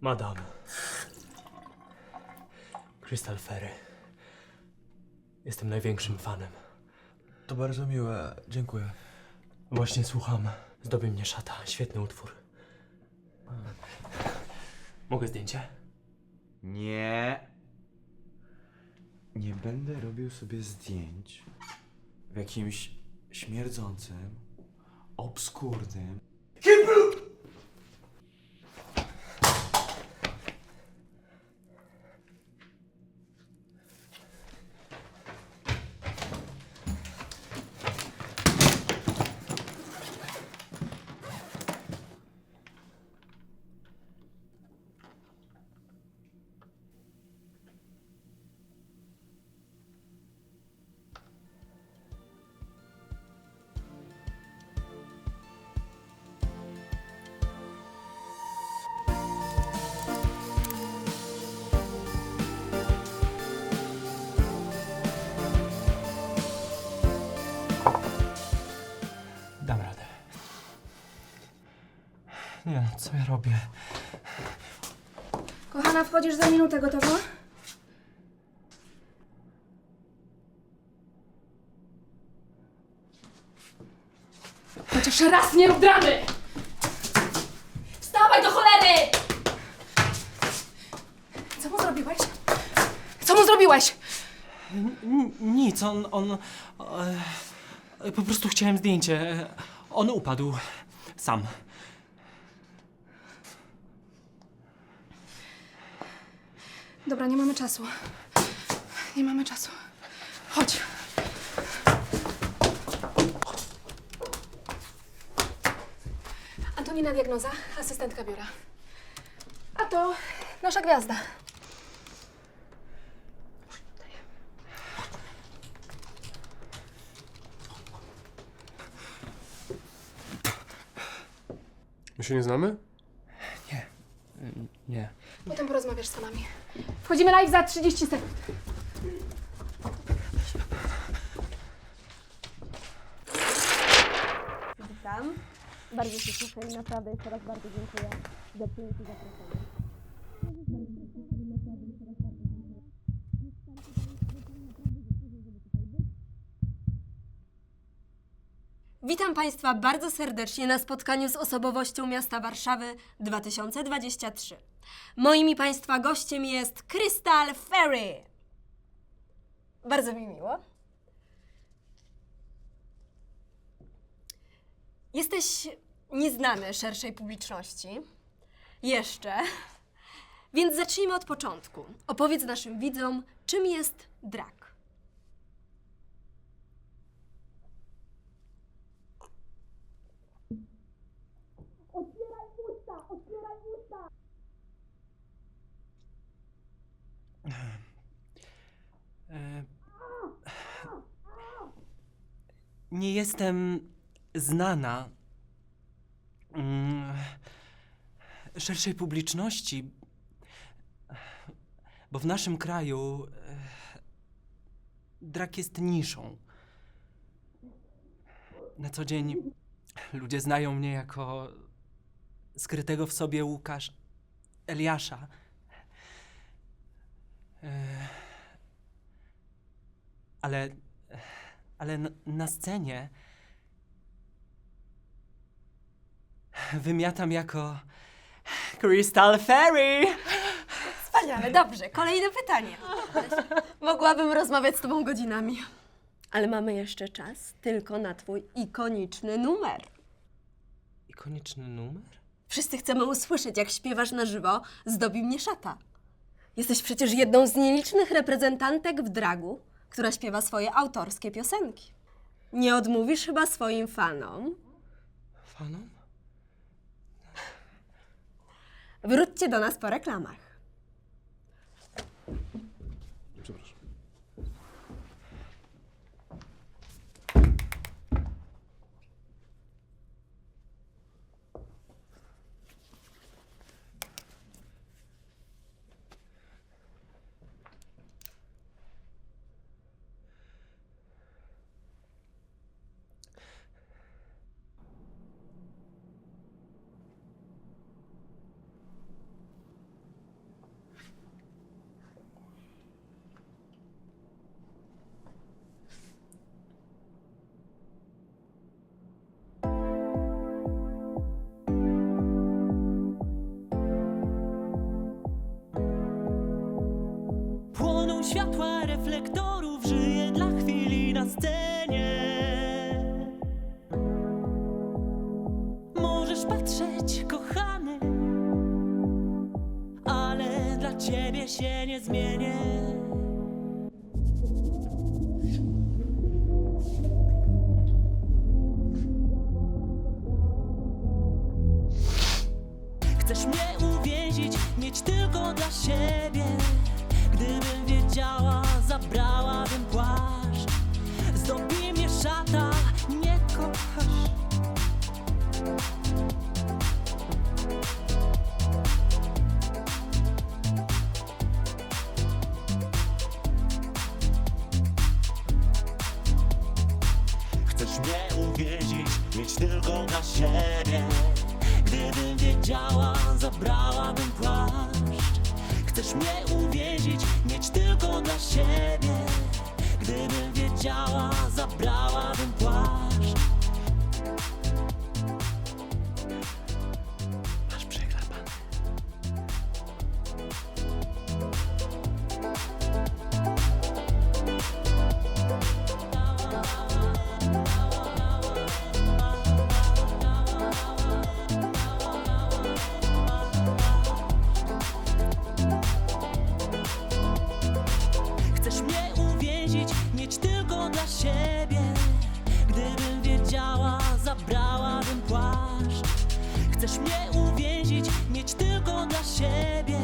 Madam. Crystal Ferry. Jestem największym fanem. To bardzo miłe, dziękuję. Właśnie słucham. Zdobi mnie szata. Świetny utwór. Mogę zdjęcie? Nie. Nie będę robił sobie zdjęć w jakimś śmierdzącym, obskurnym. Nie, co ja robię? Kochana, wchodzisz za minutę, gotowa? Chociaż raz nie rób dramy! Wstawaj do cholery! Co mu zrobiłeś? Co mu zrobiłeś? N- nic, on. on e, po prostu chciałem zdjęcie. On upadł. Sam. Dobra, nie mamy czasu. Nie mamy czasu. Chodź. Antonina diagnoza, asystentka biura. A to nasza gwiazda. My się nie znamy? Nie. Potem porozmawiasz z panami. Wchodzimy live za 30 sekund. Witam. Bardzo się cieszę i naprawdę jeszcze raz bardzo dziękuję za przyjęcie zaproszenia. Witam Państwa bardzo serdecznie na spotkaniu z osobowością miasta Warszawy 2023. Moim i Państwa gościem jest Crystal Ferry. Bardzo mi miło. Jesteś nieznany szerszej publiczności. Jeszcze. Więc zacznijmy od początku. Opowiedz naszym widzom, czym jest drag. E, nie jestem znana mm, szerszej publiczności, bo w naszym kraju e, drak jest niszą. Na co dzień ludzie znają mnie jako skrytego w sobie Łukasz Eliasza. Ale, ale na, na scenie wymiatam jako Crystal Fairy. Wspaniale, dobrze. Kolejne pytanie. Mogłabym rozmawiać z Tobą godzinami. Ale mamy jeszcze czas tylko na Twój ikoniczny numer. Ikoniczny numer? Wszyscy chcemy usłyszeć, jak śpiewasz na żywo Zdobi mnie szata. Jesteś przecież jedną z nielicznych reprezentantek w dragu, która śpiewa swoje autorskie piosenki. Nie odmówisz chyba swoim fanom? Fanom? Wróćcie do nas po reklamach. Światła reflektorów żyję dla chwili na scenie. Możesz patrzeć, kochany, ale dla ciebie się nie zmienię. Mnie uwięzić, mieć tylko dla siebie. Gdybym wiedziała, zabrałabym płaszcz. Chcesz mnie uwięzić, mieć tylko dla siebie mnie uwięzić, mieć tylko dla siebie.